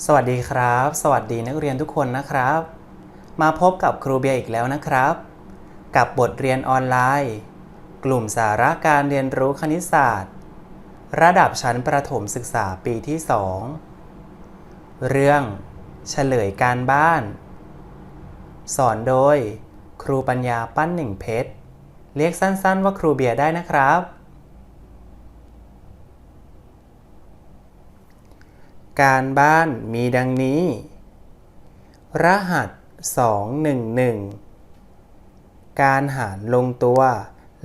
สวัสดีครับ สวัสดีนักเรียนทุกคนนะครับ มาพบกับครูเบียร์อีกแล้วนะครับ กับบทเรียนออนไลน์ กลุ่มสาระการเรียนรู้คณิตศาสตร์ ระดับชั้นประถมศึกษาปีที่ 2 เรื่อง เฉลยการบ้าน สอนโดย ครูปัญญาปั้นหนึ่งเพชรเรียกสั้นๆว่าครูเบียร์ได้นะครับ การบ้านมีดังนี้ รหัส 211 การหารลงตัว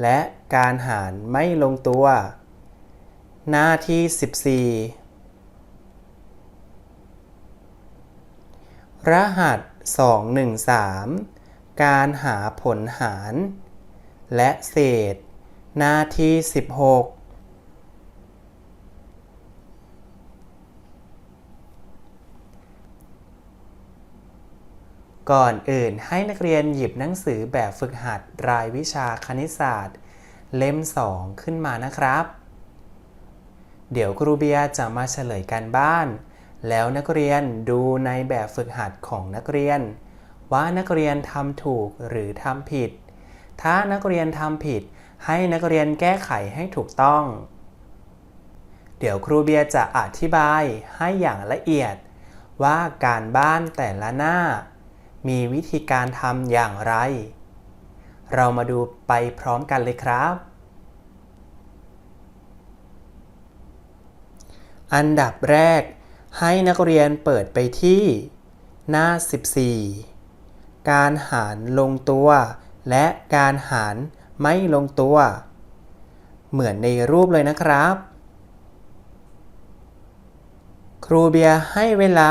และการหารไม่ลงตัว หน้าที่ 14 รหัส 213 การหาผลหาร และเศษ หน้าที่ 16 ก่อนอื่นให้นักเรียนหยิบหนังสือแบบฝึกหัดรายวิชาคณิตศาสตร์ เล่ม 2 ขึ้นมานะครับ เดี๋ยวครูเบียจะมาเฉลยการบ้าน แล้วนักเรียนดูในแบบฝึกหัดของนักเรียน ว่านักเรียนทำถูกหรือทำผิด ถ้านักเรียนทำผิด ให้นักเรียนแก้ไขให้ถูกต้อง เดี๋ยวครูเบียจะอธิบายให้อย่างละเอียด ว่าการบ้านแต่ละหน้า มีวิธีการทำอย่างไร เรามาดูไปพร้อมกันเลยครับ อันดับแรก ให้นักเรียนเปิดไปที่ หน้า 14 การหารลงตัว และการหารไม่ลงตัว เหมือนในรูปเลยนะครับครูเบียให้เวลา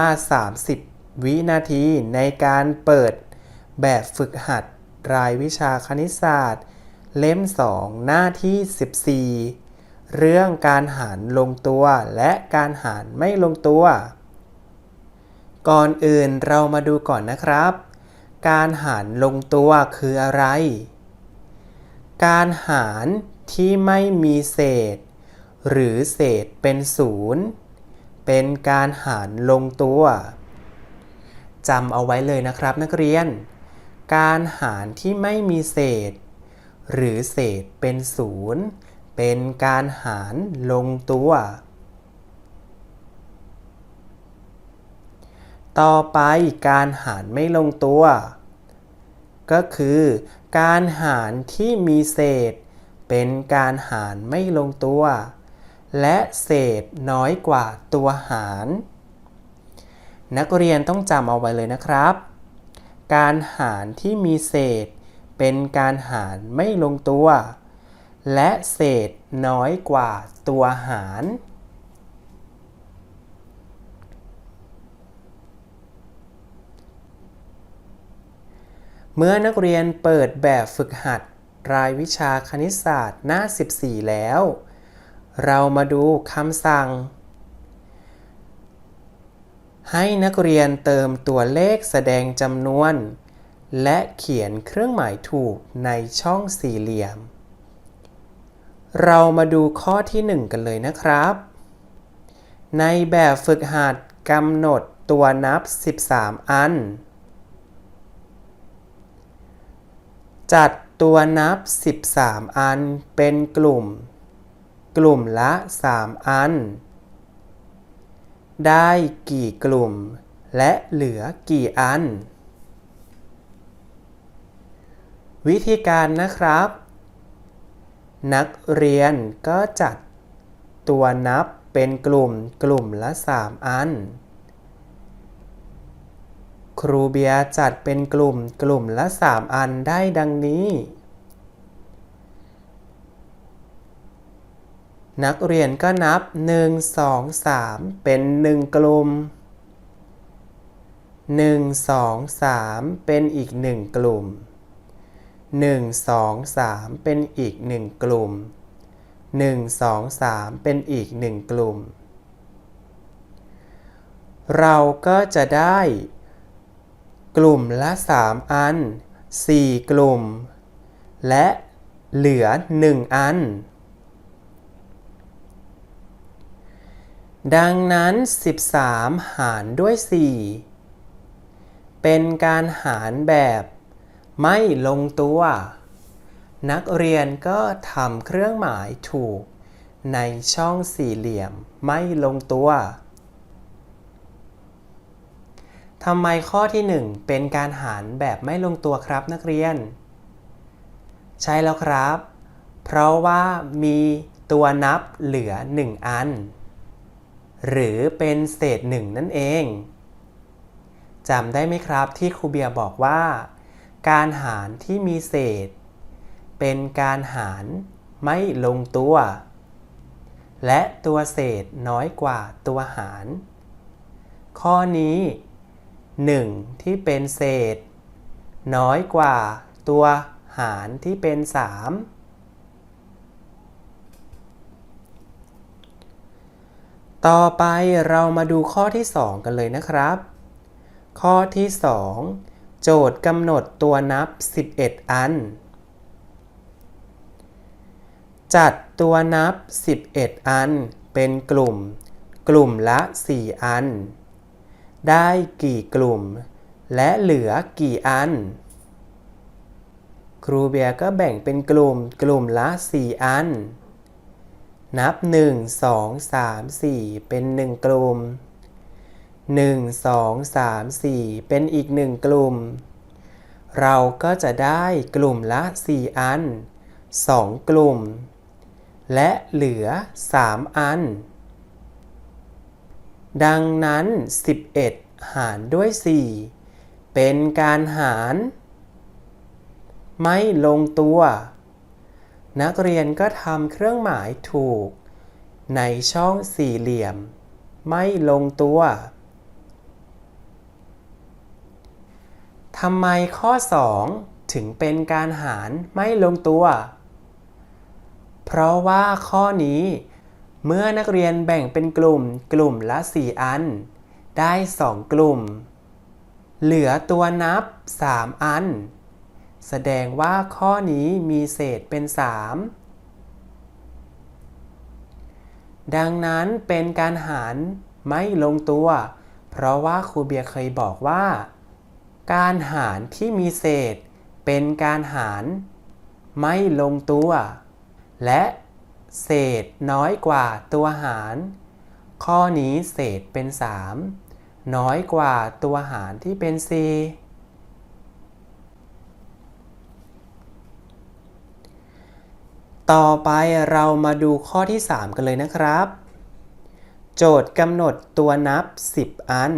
30 วินาทีในการเปิดแบบฝึกหัดรายวิชาคณิตศาสตร์ เล่ม 2 หน้าที่ 14 เรื่องการหารลงตัวและการหารไม่ลงตัว ก่อนอื่นเรามาดูก่อนนะครับ การหารลงตัวคืออะไร การหารที่ไม่มีเศษ หรือเศษเป็นศูนย์เป็นการหารลงตัว จำเอาไว้เลยนะครับนักเรียน การหารที่ไม่มีเศษ หรือเศษเป็นศูนย์เป็นการหารลงตัว ต่อไปการหารไม่ลงตัว ก็คือ การหารที่มีเศษ เป็นการหารไม่ลงตัว และเศษน้อยกว่าตัวหาร นักเรียนต้องจำเอาไว้เลยนะครับ การหารที่มีเศษ เป็นการหารไม่ลงตัว และเศษน้อยกว่าตัวหาร เมื่อนักเรียนเปิดแบบฝึกหัดรายวิชาคณิตศาสตร์หน้า 14 แล้ว เรามาดูคำสั่ง ให้นักเรียนเติมตัวเลขแสดงจำนวน และเขียนเครื่องหมายถูกในช่องสี่เหลี่ยม เรามาดูข้อที่ 1 กันเลยนะครับ ในแบบฝึกหัดกำหนดตัวนับ 13 อัน จัดตัวนับ 13 อันเป็นกลุ่ม กลุ่มละ 3 อัน ได้กี่กลุ่ม และเหลือกี่อัน วิธีการนะครับ นักเรียนก็จัดตัวนับเป็นกลุ่มกลุ่มละ 3 อัน ครูเบียจัดเป็นกลุ่มกลุ่มละ 3 อันได้ดังนี้ นักเรียนก็นับ 1 2 3 เป็น 1 กลุ่ม 1 2 3 เป็นอีก 1 กลุ่ม 1 2 3 เป็นอีก 1 กลุ่ม 1 2 3 เป็นอีก 1 กลุ่ม เราก็จะได้ กลุ่มละ 3 อัน 4 กลุ่ม และเหลือ 1 อัน ดังนั้น 13 หารด้วย 4 เป็นการหารแบบไม่ลงตัว นักเรียนก็ทำเครื่องหมายถูก ในช่องสี่เหลี่ยมไม่ลงตัว ทำไมข้อที่ 1 เป็นการหารแบบไม่ลงตัวครับนักเรียน ใช่แล้วครับ เพราะว่ามีตัวนับเหลือ 1 อัน หรือเป็นเศษหนึ่งนั่นเองจำได้ไหมครับที่ครูเบียร์บอกว่า การหารที่มีเศษ เป็นการหารไม่ลงตัว และตัวเศษน้อยกว่าตัวหาร ข้อนี้ 1 ที่เป็นเศษ น้อยกว่าตัวหารที่เป็น 3 ต่อไปเรามาดูข้อที่ 2 กันเลยนะครับ ข้อที่ 2 โจทย์กำหนดตัวนับ 11 อัน จัดตัวนับ 11 อันเป็นกลุ่ม กลุ่มละ 4 อัน ได้กี่กลุ่ม และเหลือกี่อัน ครูเบียร์ก็แบ่งเป็นกลุ่ม กลุ่มละ 4 อัน นับ 1 2 3 4 เป็น 1 กลุ่ม 1 2 3 4 เป็นอีก 1 กลุ่ม เราก็จะได้กลุ่มละ 4 อัน 2 กลุ่ม และเหลือ 3 อัน ดังนั้น 11 หารด้วย 4 เป็นการหาร ไม่ลงตัว นักเรียนก็ทำเครื่องหมายถูก ในช่องสี่เหลี่ยม ไม่ลงตัวทำไมข้อ 2 ถึงเป็นการหารไม่ลงตัว เพราะว่าข้อนี้ เมื่อนักเรียนแบ่งเป็นกลุ่มกลุ่มละ 4 อัน ได้ 2 กลุ่ม เหลือตัวนับ 3 อัน แสดงว่าข้อนี้มีเศษเป็น 3 ดังนั้นเป็นการหารไม่ลงตัว เพราะว่าครูเบียร์เคยบอกว่า การหารที่มีเศษ เป็นการหารไม่ลงตัว และเศษน้อยกว่าตัวหาร ข้อนี้เศษเป็น 3 น้อยกว่าตัวหารที่เป็น 4 ต่อไปเรามาดูข้อที่ 3 กันเลยนะครับ โจทย์กำหนดตัวนับ 10 อัน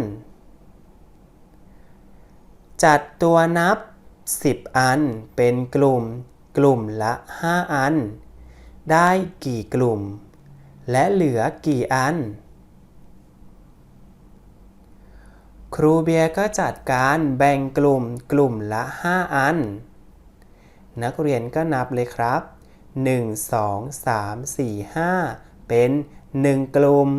จัดตัวนับ 10 อันเป็นกลุ่ม กลุ่มละ 5 อัน ได้กี่กลุ่ม และเหลือกี่อัน ครูเบียร์ก็จัดการแบ่งกลุ่มกลุ่มละ 5 อัน นักเรียนก็นับเลยครับ 1 2 3 4 5 เป็น 1 กลุ่ม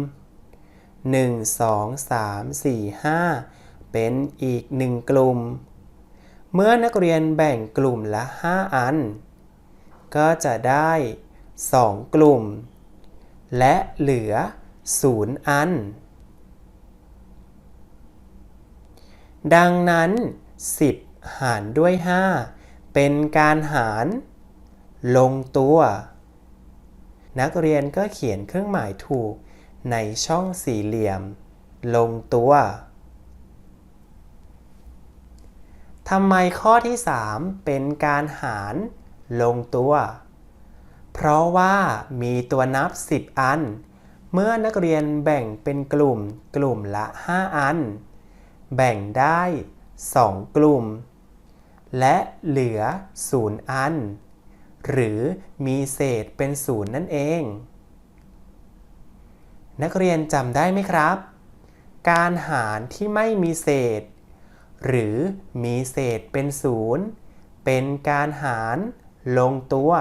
1 2 3 4 5 เป็นอีก 1 กลุ่ม เมื่อนักเรียนแบ่งกลุ่มละ 5 อัน ก็จะได้ 2 กลุ่ม และเหลือ 0 อัน ดังนั้น 10 หารด้วย 5 เป็นการหาร ลงตัว นักเรียนก็เขียนเครื่องหมายถูกในช่องสี่เหลี่ยม ลงตัวทำไมข้อที่ 3 เป็นการหารลงตัว เพราะว่ามีตัวนับ 10 อัน เมื่อนักเรียนแบ่งเป็นกลุ่มกลุ่มละ 5 อัน แบ่งได้ 2 กลุ่ม และเหลือ 0 อัน หรือมีเศษเป็น0นั่นเอง นักเรียนจำได้ไหมครับ การหารที่ไม่มีเศษ หรือมีเศษเป็น0เป็นการหารลงตัว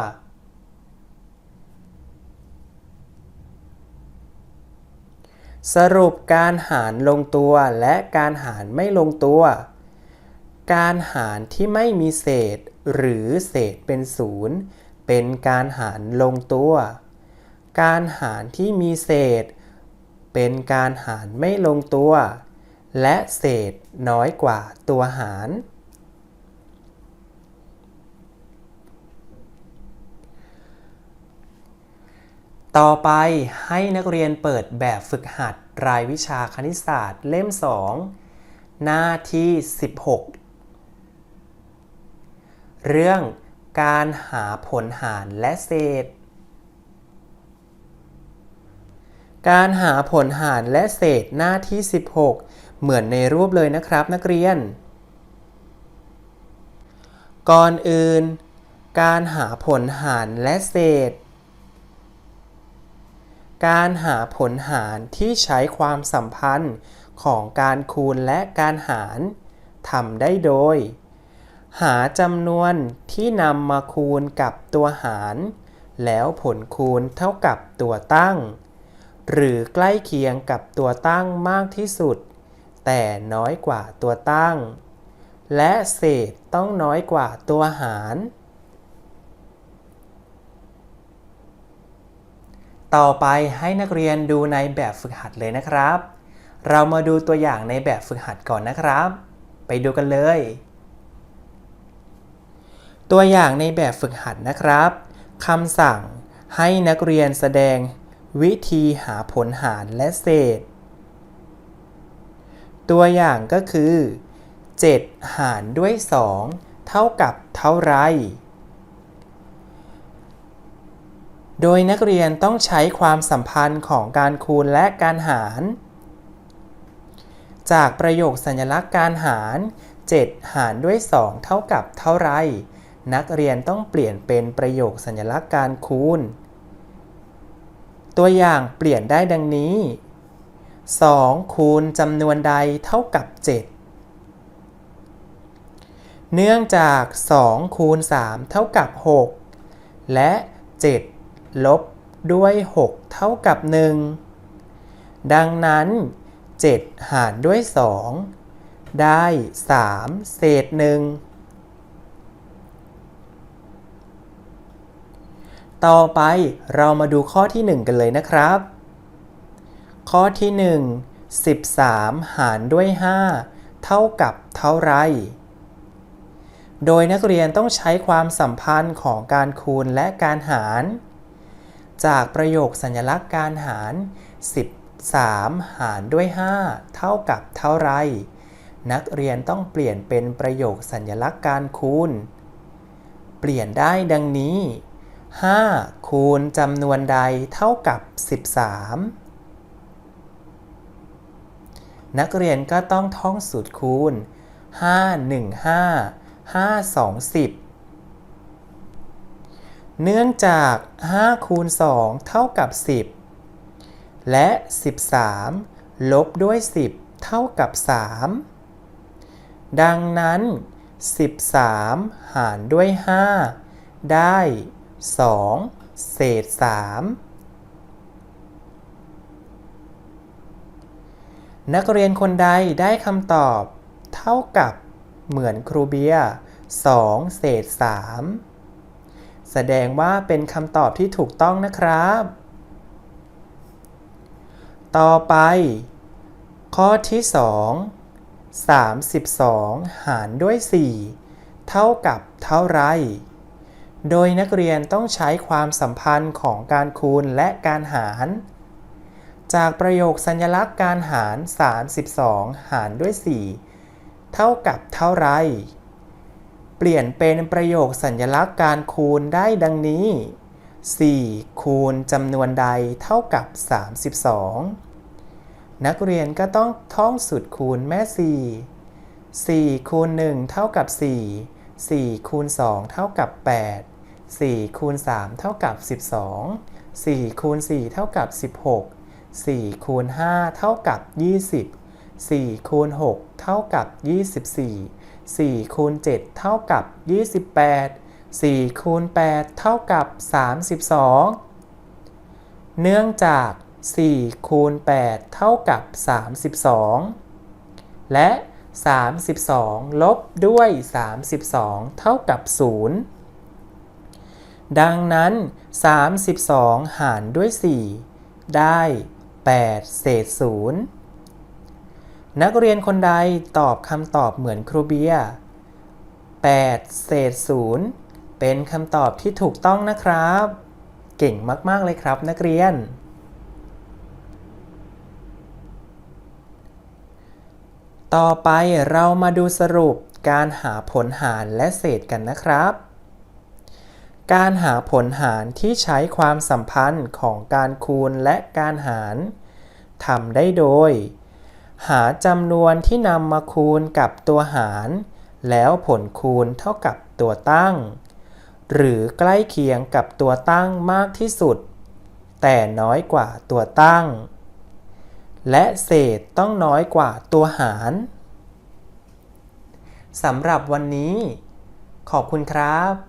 สรุปการหารลงตัวและการหารไม่ลงตัว การหารที่ไม่มีเศษ หรือเศษเป็นศูนย์เป็นการหารลงตัว การหารที่มีเศษ เป็นการหารไม่ลงตัว และเศษน้อยกว่าตัวหาร ต่อไปให้นักเรียนเปิดแบบฝึกหัดรายวิชาคณิตศาสตร์เล่ม 2 หน้าที่ 16 เรื่องการหาผลหารและเศษ การหาผลหารและเศษหน้าที่ 16 เหมือนในรูปเลยนะครับนักเรียน ก่อนอื่น การหาผลหารและเศษ การหาผลหารที่ใช้ความสัมพันธ์ของการคูณและการหารทำได้โดย หาจำนวนที่นำมาคูณกับตัวหาร แล้วผลคูณเท่ากับตัวตั้ง หรือใกล้เคียงกับตัวตั้งมากที่สุด แต่น้อยกว่าตัวตั้ง และเศษต้องน้อยกว่าตัวหาร ต่อไปให้นักเรียนดูในแบบฝึกหัดเลยนะครับ เรามาดูตัวอย่างในแบบฝึกหัดก่อนนะครับ ไปดูกันเลย ตัวอย่างในแบบฝึกหัดนะครับคำสั่งให้นักเรียนแสดงวิธีหาผลหารและเศษ ตัวอย่างก็คือ 7 หารด้วย 2 เท่ากับเท่าไร โดยนักเรียนต้องใช้ความสัมพันธ์ของการคูณและการหาร จากประโยคสัญลักษณ์การหาร 7 หารด้วย 2 เท่ากับเท่าไร นักเรียนต้องเปลี่ยนเป็นประโยคสัญลักษณ์การคูณ ตัวอย่างเปลี่ยนได้ดังนี้ 2 คูณจำนวนใดเท่ากับ 7 เนื่องจาก 2 คูณ 3 เท่ากับ 6 และ 7 ลบด้วย 6 เท่ากับ 1 ดังนั้น 7 หารด้วย 2 ได้ 3 เศษ 1 ต่อไปเรามาดูข้อที่ 1 กันเลยนะครับ ข้อที่ 1 13 หารด้วย 5 เท่ากับเท่าไร โดยนักเรียนต้องใช้ความสัมพันธ์ของการคูณและการหาร จากประโยคสัญลักษณ์การหาร 13 หารด้วย 5 เท่ากับเท่าไร นักเรียนต้องเปลี่ยนเป็นประโยคสัญลักษณ์การคูณ เปลี่ยนได้ดังนี้ 5 คูณจำนวนใดเท่ากับ 13 นักเรียนก็ต้องท่องสูตรคูณ 5 1 5 5 2 10 เนื่องจาก 5 คูณ 2 เท่ากับ 10 และ 13 ลบด้วย 10 เท่ากับ 3 ดังนั้น 13 หารด้วย 5 ได้ 2 เศษ 3 นักเรียนคนใดได้คำตอบเท่ากับเหมือนครูเบียร์2เศษ 3 แสดงว่าเป็นคำตอบที่ถูกต้องนะครับ ต่อไป ข้อที่ 2 32 หารด้วย 4 เท่ากับเท่าไร โดยนักเรียนต้องใช้ความสัมพันธ์ของการคูณและการหาร จากประโยคสัญลักษณ์การหาร 32 หารด้วย 4 เท่ากับเท่าไร เปลี่ยนเป็นประโยคสัญลักษณ์การคูณได้ดังนี้ 4 คูณจำนวนใดเท่ากับ 32 นักเรียนก็ต้องท่องสูตรคูณแม่ 4 4คูณ1เท่ากับ 4 4คูณ2เท่ากับ 8 4คูณ3เท่ากับ 12 4คูณ4เท่ากับ 16 4คูณ5เท่ากับ 20 4คูณ6เท่ากับ 24 4คูณ7เท่ากับ 28 4คูณ8เท่ากับ 32 เนื่องจาก4คูณ8เท่ากับ 32 และ 32 ลบด้วย 32 เท่ากับ 0 ดังนั้น 32 หารด้วย 4 ได้ 8 เศษศูนย์นักเรียนคนใดตอบคำตอบเหมือนครูเบียร์8 เศษศูนย์เป็นคำตอบที่ถูกต้องนะครับ เก่งมาก ๆ เลยครับนักเรียน ต่อไปเรามาดูสรุปการหาผลหารและเศษกันนะครับ การหาผลหารที่ใช้ความสัมพันธ์ของการคูณและการหารทำได้โดย หาจำนวนที่นำมาคูณกับตัวหาร แล้วผลคูณเท่ากับตัวตั้ง หรือใกล้เคียงกับตัวตั้งมากที่สุด แต่น้อยกว่าตัวตั้ง และเศษต้องน้อยกว่าตัวหารสำหรับวันนี้ ขอบคุณครับ